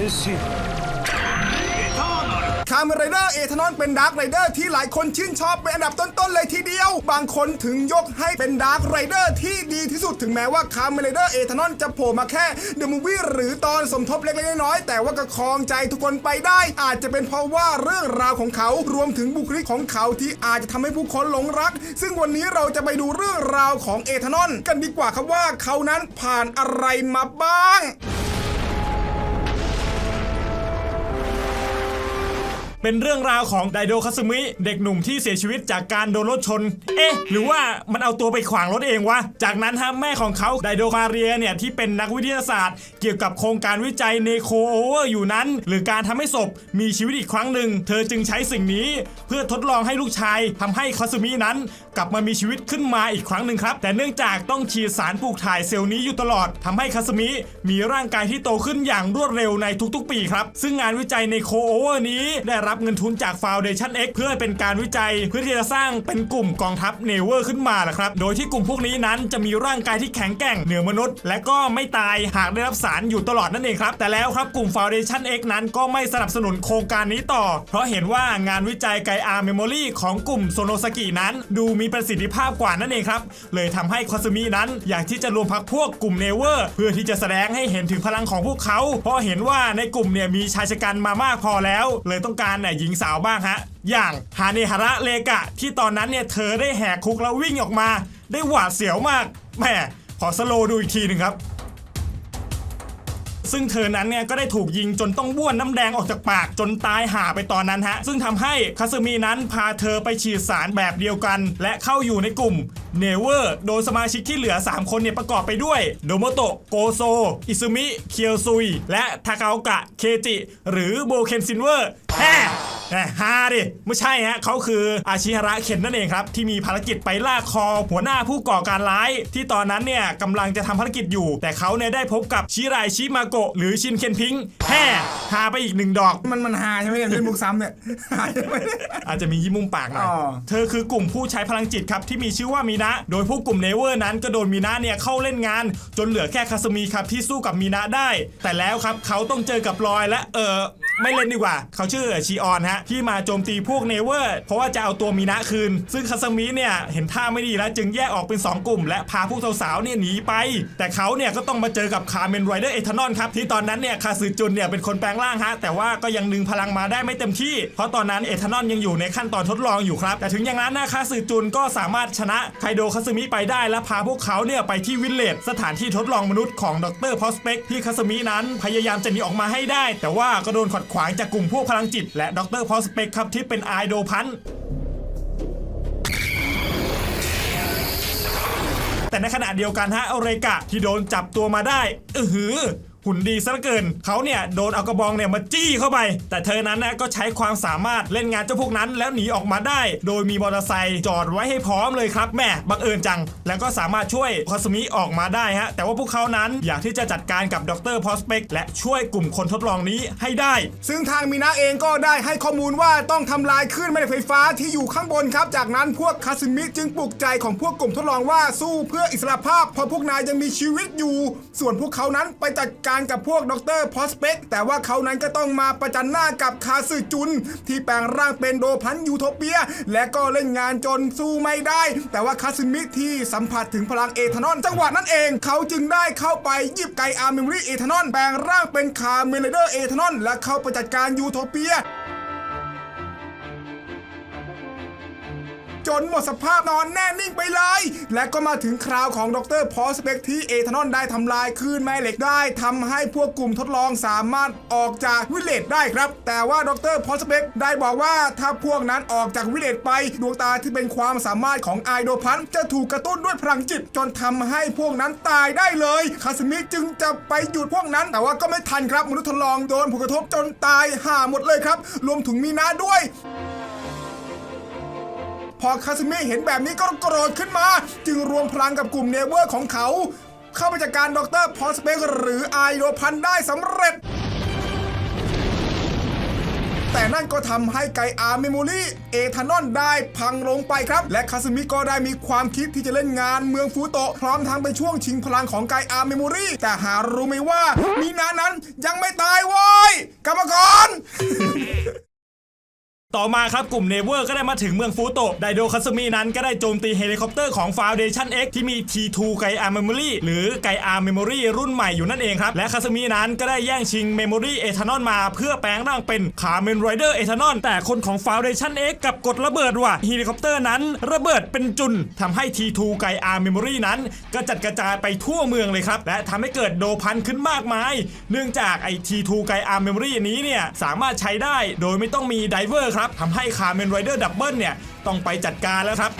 戦士คามไรเดอร์เอทานอนเป็นดาร์กไรเดอร์ที่หลายคนชื่นชอบเป็นอันดับต้น ๆ เลยทีเดียว บางคนถึงยกให้เป็นดาร์กไรเดอร์ที่ดีที่สุดถึงแม้ว่าคามไรเดอร์เอทานอนจะโผล่มาแค่เดอะมูวี่หรือตอนสมทบเล็ก ๆ น้อยๆแต่ว่าก็ครองใจทุกคนไปได้ อาจจะเป็นเพราะว่าเรื่องราวของเขารวมถึงบุคลิกของเขาที่อาจจะทำให้ผู้คนหลงรัก ซึ่งวันนี้เราจะไปดูเรื่องราวของเอทานอน กันดีกว่าครับว่าเขานั้นผ่านอะไรมาบ้าง เป็นเรื่องราวของไดโดคาซึมิเด็กหนุ่มที่เสียชีวิตจากการโดนรถชน เอ๊ะ หรือว่ามันเอาตัวไปขวางรถเองวะ จากนั้นฮะแม่ของเขาไดโดคาเรียเนี่ยที่เป็นนักวิทยาศาสตร์ เกี่ยวกับโครงการวิจัยเนโคโอเวอร์อยู่นั้น หรือการทำให้ศพมีชีวิตอีกครั้งหนึ่ง เธอจึงใช้สิ่งนี้ เพื่อทดลองให้ลูกชายทำให้คาซึมินั้น กลับมามีชีวิตขึ้นมาอีกครั้งหนึ่งครับ แต่เนื่องจากต้องฉีดสารปลูกถ่ายเซลล์นี้อยู่ตลอดทำให้คาซึมิมีร่างกายที่โตขึ้นอย่างรวดเร็วในทุกๆ ปีครับ ซึ่งงานวิจัยในโคโอเวอร์นี้ได้รับเงินทุนจาก Foundation X เพื่อเป็นการวิจัยเพื่อที่จะสร้างเป็นกลุ่มกองทัพเนเวอร์ขึ้นมาแหละครับ โดยที่กลุ่มพวกนี้นั้นจะมีร่างกายที่แข็งแกร่งเหนือมนุษย์ และก็ไม่ตายหากได้รับสารอยู่ตลอดนั่นเองครับ แต่แล้วครับกลุ่ม Foundation X นั้นก็ไม่สนับสนุนโครงการนี้ต่อ เพราะเห็นว่างานวิจัยไกอาร์เมมโมรีของกลุ่มโซโนสกินั้น ดูมีประสิทธิภาพกว่านั่นเองครับ เลยทำให้คอสมินั้นอยากที่จะรวมพักพวกกลุ่มเนเวอร์ เพื่อที่จะแสดงให้เห็นถึงพลังของพวกเขา เพราะเห็นว่าในกลุ่มเนี่ยมีชายชะกันมามากพอแล้ว เลยต้องการเนี่ยหญิงสาวบ้างฮะ อย่างฮาเนฮาระเลกะ ที่ตอนนั้นเนี่ยเธอได้แหกคุกแล้ววิ่งออกมา ได้หวาดเสียวมากแหมขอสโลดูอีกทีหนึ่งครับ ซึ่งเธอนั้นเนี่ยก็ได้ถูกยิงจนต้องบ้วนน้ำแดงออกจากปากจนตายห่าไปตอนนั้นฮะ ซึ่งทำให้คาซึมินั้นพาเธอไปฉีดสารแบบเดียวกัน และเข้าอยู่ในกลุ่มเนเวอร์โดยสมาชิกที่เหลือ 3 คนเนี่ยประกอบไปด้วยโดโมโตะโกโซ อิซึมิ เคียวซุย และทาคาโอกะ เคจิ หรือโบเคนซินเวอร์แฮ่ แหมฮาดิไม่ใช่ฮะเขาคืออาชิฮาระเคนนั่นเองครับ ที่มีภารกิจไปล่าคอหัวหน้าผู้ก่อการร้าย ที่ตอนนั้นเนี่ยกำลังจะทำภารกิจอยู่ แต่เขาเนี่ยได้พบกับชิไรชิมาโกะหรือชินเคนพิงแฮ่ฮาไปอีกหนึ่งดอก มันมันหาใช่ไหมเนี่ยเป็นมุกซ้ำเนี่ยหาใช่ไหมเนี่ยอาจจะมียิ้มมุมปากหน่อยอ๋อเธอคือกลุ่มผู้ใช้พลังจิตครับที่มีชื่อว่ามีนะ โดยผู้กลุ่มเนเวอร์นั้นก็โดนมีนะเนี่ยเข้าเล่นงาน จนเหลือแค่คาสมีครับที่สู้กับมีนะได้ แต่แล้วครับเขาต้องเจอกับรอยและเออ ไม่เล่นดีกว่า เขาชื่อชีออนฮะที่มาโจมตีพวกเนเวอร์ เพราะว่าจะเอาตัวมีนะคืน ซึ่งคาสมิเนี่ยเห็นท่าไม่ดีแล้วจึงแยกออกเป็น 2 กลุ่ม และพาพวกสาวๆเนี่ยหนีไป แต่เขาเนี่ยก็ต้องมาเจอกับคาร์เมนไรเดอร์เอทานอลครับที่ตอนนั้นเนี่ยคาซึจุนเนี่ยเป็นคนแปลงร่างฮะแต่ว่าก็ยังดึงพลังมาได้ไม่เต็มที่ เพราะตอนนั้นเอทานอลยังอยู่ในขั้นตอนทดลองอยู่ครับแต่ถึงอย่างนั้นนะคาซึจุนก็สามารถชนะไคโดคาซึมิไปได้และพาพวกเขาเนี่ยไปที่วิลเลจสถานที่ทดลองมนุษย์ของดรพอสเปกที่คาซึมินั้นพยายามจะหนีออกมาให้ได้ แต่ว่าก็โดนขัดขวางจากกลุ่มพวกพลังจิต และดรพอสเปกครับที่เป็นไอโดพันแต่ในขณะเดียวกันฮะเอเรกะที่โดนจับตัวมาได้ อือหือ หุ่นดีซะเหลือเกิน เขาเนี่ยโดนเอากระบองเนี่ยมาจี้เข้าไป แต่เธอนั้นนะก็ใช้ความสามารถเล่นงานเจ้าพวกนั้น แล้วหนีออกมาได้ โดยมีมอเตอร์ไซค์จอดไว้ให้พร้อมเลยครับแม่บังเอิญจัง แล้วก็สามารถช่วยคอสมิออกมาได้ฮะแต่ว่าพวกเขานั้นอยากที่จะจัดการกับดรพอสเปกและช่วยกลุ่มคนทดลองนี้ให้ได้ ซึ่งทางมีนาเองก็ได้ให้ข้อมูลว่าต้องทำลายคลื่นแม่เหล็กไฟฟ้าที่อยู่ข้างบนครับ จากนั้นพวกคาซึมิจึงปลุกใจของพวกกลุ่มทดลองว่าสู้เพื่ออิสรภาพเพราะพวกนายยังมีชีวิตอยู่ ส่วนพวกเขานั้นไปจัดการกับพวกดรพอสเปกแต่ว่าเขานั้นก็ต้องมาประจันหน้ากับคาซึจุน ที่แปลงร่างเป็นโดพันยูโทเปีย และก็เล่นงานจนสู้ไม่ได้ แต่ว่าคาซึมิที่สัมผัสถึงพลังเอทานอลจังหวะนั้นเอง เขาจึงได้เข้าไปหยิบไกอาร์เมมรีเอทานอลแปลงร่างเป็นคาร์เมนเดอร์เอทานอลและเข้าไปจัดการยูโทเปีย จนหมดสภาพนอนแน่นิ่งไปเลย และก็มาถึงคราวของดรพอสเปกที่เอทานอลได้ทำลายคลื่นแม่เหล็กได้ทำให้พวกกลุ่มทดลองสามารถออกจากวิลเลจได้ครับ แต่ว่าดรพอสเปกได้บอกว่าถ้าพวกนั้นออกจากวิลเลจไปดวงตาที่เป็นความสามารถของไอโดพันจะถูกกระตุ้นด้วยพลังจิต จนทำให้พวกนั้นตายได้เลยคาสมิจึงจะไปหยุดพวกนั้น แต่ว่าก็ไม่ทันครับมนุษย์ทดลองโดนผลกระทบจนตายห่าหมดเลยครับ รวมถึงมีนาด้วย พอคาสมิเห็นแบบนี้ก็โกรธขึ้นมา จึงรวมพลังกับกลุ่มเนเวอร์ของเขา เข้าไปจัดการดรพอสเปกหรือไอโดพันได้สำเร็จ แต่นั่นก็ทำให้ไกอาร์เมมโมรี่เอทานอลได้พังลงไปครับ และคาสมิก็ได้มีความคิดที่จะเล่นงานเมืองฟูโตะพร้อมทั้งไปช่วงชิงพลังของไกอาร์เมมโมรี่แต่หารู้ไหมว่ามีนานั้นยังไม่ตายว้ย ต่อมาครับกลุ่มเนเวอร์ก็ได้มาถึงเมืองฟูโตะไดโดคัสมินั้นก็ได้โจมตีเฮลิคอปเตอร์ของ Foundation X ที่มี T2 ไกอาร์เมมโมรีหรือไกอาร์เมมโมรีรุ่นใหม่อยู่นั่นเองครับ และคัสมินั้นก็ได้แย่งชิงเมมโมรีเอทานอลมาเพื่อแปลงร่างเป็นคาร์เมนไรเดอร์เอทานอลแต่คนของ Foundation X กับกดระเบิดว่ะเฮลิคอปเตอร์นั้นระเบิดเป็นจุนทำให้ T2 ไกอาร์เมมโมรีนั้นกระจัดกระจายไปทั่วเมืองเลยครับ และทำให้เกิดโดพันขึ้นมากมาย เนื่องจากไอ T2 ไกอาร์เมมโมรีนี้เนี่ยสามารถใช้ได้โดยไม่ต้องมีไดเวอร์ครับทำให้คาร์เมนไรเดอร์ดับเบิลเนี่ยต้องไปจัดการแล้วครับ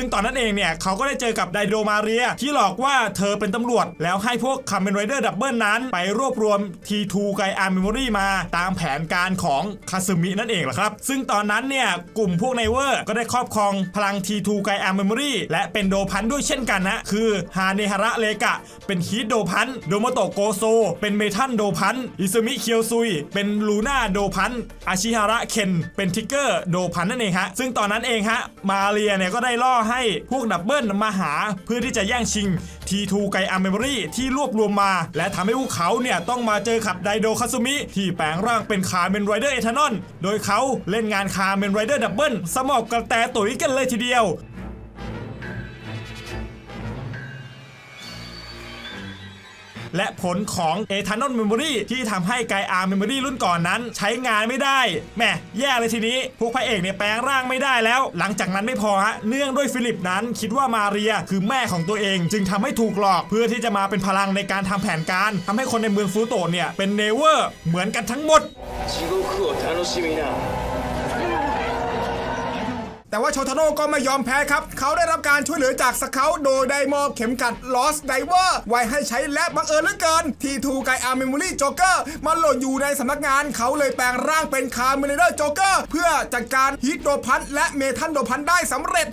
ซึ่งตอนนั้นเองเนี่ยเขาก็ได้เจอกับไดโดมาเรีย ที่หลอกว่าเธอเป็นตำรวจ แล้วให้พวกคัมเมนไรเดอร์ดับเบิลนั้นไปรวบรวม T2 ไกอาร์เมมโมรีมาตามแผนการของคาซึมินั่นเองแหละครับ ซึ่งตอนนั้นเนี่ยกลุ่มพวกไนเวอร์ก็ได้ครอบครองพลัง T2 ไกอาร์เมมโมรีและเป็นโดพันด้วยเช่นกันนะคือฮาเนฮาระเลกะ เป็นฮีทโดพันโดโมโตโกโซ เป็นเมทัลโดพันอิซึมิเคียวซุย เป็นลูน่าโดพันอาชิฮาระเคนเป็นทิกเกอร์โดพันนั่นเองฮะซึ่งตอนนั้นเองฮะมาเรียเนี่ยก็ได้ล่อให้พวกดับเบิลมาหาเพื่อที่จะแย่งชิง T2 ไกอาร์เมมโมรีที่รวบรวมมา และทำให้พวกเขาเนี่ยต้องมาเจอขับไดโดคาซุมิที่แปลงร่างเป็นคาร์เมนไรเดอร์เอทานอนโดยเขาเล่นงานคาร์เมนไรเดอร์ดับเบิลสมอบกระแตตุ๋ยกันเลยทีเดียว และผลของเ Eternal Memory ที่ทำให้ Gaia Memory รีรุ่นก่อนนั้น ใช้งานไม่ได้แหมแย่เลยทีนี้พวกพระเอกเนี่ยแปลงร่างไม่ได้แล้ว หลังจากนั้นไม่พอฮะเนื่องด้วยฟิลิปนั้นคิดว่ามาเรียคือแม่ของตัวเอง จึงทำให้ถูกหลอกเพื่อที่จะมาเป็นพลังในการทำแผนการ ทำให้คนในเมืองฟูโตเนี่ยเป็นเนเวอร์เหมือนกันทั้งหมด แต่ว่าโชทาโร่ก็ไม่ยอมแพ้ครับ เขาได้รับการช่วยเหลือจากสเขาโดยได้มอบเข็มกัด Lost Diver ไว้ให้ใช้และบังเอิญเหลือเกิน ทีทูไกอาร์เมมโมรี่โจเกอร์มันหล่นอยู่ในสำนักงานเขาเลยแปลงร่างเป็นคาร์เมเนเดอร์โจเกอร์เพื่อจัดการฮิตโดพันและเมทัลโดพันได้สำเร็จ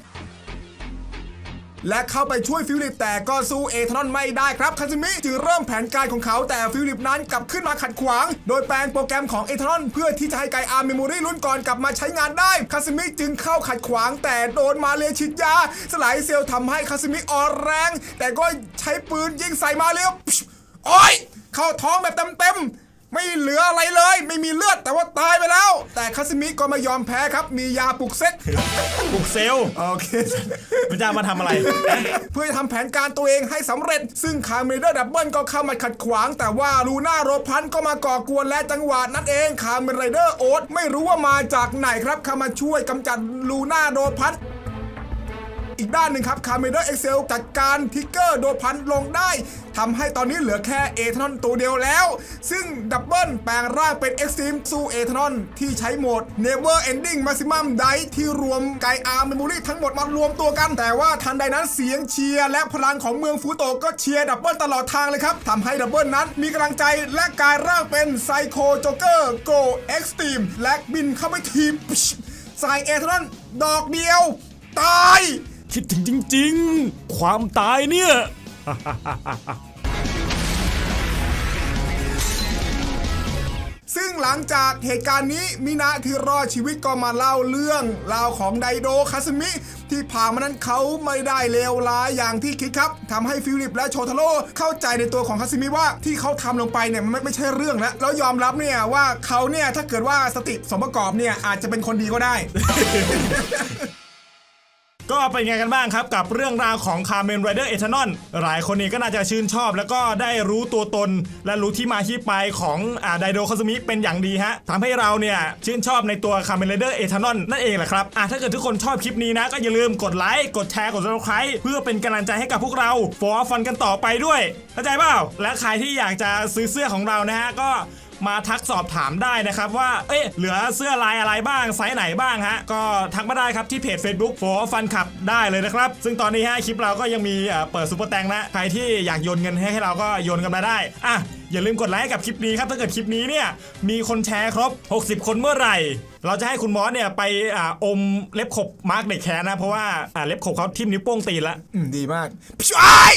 และเข้าไปช่วยฟิลิปแต่ก็สู้เอทานอลไม่ได้ครับคาซิมิจึงเริ่มแผนการของเขาแต่ฟิลิปนั้นกลับขึ้นมาขัดขวาง โดยแปลงโปรแกรมของเอทานอลเพื่อที่จะให้ไกอาร์เมมโมรี่รุ่นก่อนกลับมาใช้งานได้คาซิมิจึงเข้าขัดขวาง แต่โดนมาเรียฉีดยา สลายเซลล์ทำให้คาซิมิอ่อนแรง แต่ก็ใช้ปืนยิงใส่มาเรียโอ้ยเข้าท้องแบบเต็มๆ ไม่เหลืออะไรเลย ไม่มีเลือดแต่ว่าตายไปแล้ว แต่คาซิมิก็ไม่ยอมแพ้ครับ มียาปลุกเซ็ตปลุกเซลล์โอเค มันจะเอามาทำอะไร เพื่อจะทำแผนการตัวเองให้สำเร็จ ซึ่งคาร์เมเดอร์ดับเบิลก็เข้ามาขัดขวาง แต่ว่าลูน่าโรพันก็มาก่อกวนและจังหวะนั้นเองคาร์เมนไรเดอร์โอ๊ตไม่รู้ว่ามาจากไหนครับเข้ามาช่วยกำจัดลูน่าโรพัน อีกด้านหนึ่งครับคาร์เมเดอร์เอ็กเซลจัดการทิกเกอร์โดพันลงได้ทำให้ตอนนี้เหลือแค่เอทานอลตัวเดียวแล้ว ซึ่งดับเบิลแปลงร่างเป็นเอ็กซ์ติมสู้เอทานอลที่ใช้โหมด Never Ending Maximum Dive ที่รวมไกอาร์เมมโมรีทั้งหมดมารวมตัวกัน แต่ว่าทันใดนั้นเสียงเชียร์และพลังของเมืองฟูโตก็เชียร์ดับเบิลตลอดทางเลยครับทำให้ดับเบิลนั้นมีกำลังใจและกลายร่างเป็นไซโคโจเกอร์โกเอ็กซ์ตรีมและบินเข้าไปทีมใส่เอทานอลดอกเดียว ตาย คิดถึงจริง ๆ ความตายเนี่ยซึ่งหลังจากเหตุการณ์นี้มินะที่รอดชีวิตก็มาเล่าเรื่องราวของไดโดคาสมิ ที่ผ่านมานั้นเขาไม่ได้เลวร้ายอย่างที่คิดครับทำให้ฟิลิปและโชทาโร่เข้าใจในตัวของคาสมิว่าที่เขาทำลงไปเนี่ยมันไม่ไม่ใช่เรื่องแล้วแล้วยอมรับเนี่ยว่าเขาเนี่ยถ้าเกิดว่าสติสมประกอบเนี่ยอาจจะเป็นคนดีก็ได้ ก็เป็นไงกันบ้างครับกับเรื่องราวของ c a r m e n Rider e t h a n o l หลายคนนี้ก็น่าจะชื่นชอบ แล้วก็ได้รู้ตัวตน และรู้ที่มาที่ไปของไดโดคาซมิเป็นอย่างดีฮะทำให้เราเนี่ยชื่นชอบในตัว c a r m e n Rider e t h a n o l นั่นเองแหละครับอะถ้าเกิดทุกคนชอบคลิปนี้นะ ก็อย่าลืมกดไลค์กดแชร์กด subscribe เพื่อเป็นกำลังใจให้กับพวกเราฟอร์ฟันกันต่อไปด้วยเข้าใจเปล่าและใครที่อยากจะซื้อเสื้อของเรานะฮะก็ มาทักสอบถามได้นะครับว่า เอ๊ะเหลือเสื้อลายอะไรบ้างไซส์ไหนบ้างฮะ ก็ทักมาได้ครับที่เพจ Facebook โฟฟันขับได้เลยนะครับ ซึ่งตอนนี้ฮะคลิปเราก็ยังมีเอ่อเปิดซุปเปอร์แตงนะ ใครที่อยากโยนเงินให้ให้เราก็โยนกันมาได้ อะ อย่าลืมกดไลค์ให้กับคลิปนี้ครับถ้าเกิดคลิปนี้เนี่ยมีคนแชร์ครบ 60 คนเมื่อไหร่ เราจะให้คุณมอสเนี่ยไปอ่าอมเล็บขบมาร์กเด็กแคนนะเพราะว่าอ่าเล็บขบเขาทิ่มนิ้วโป้งตีนละอืมดีมากพี่ชาย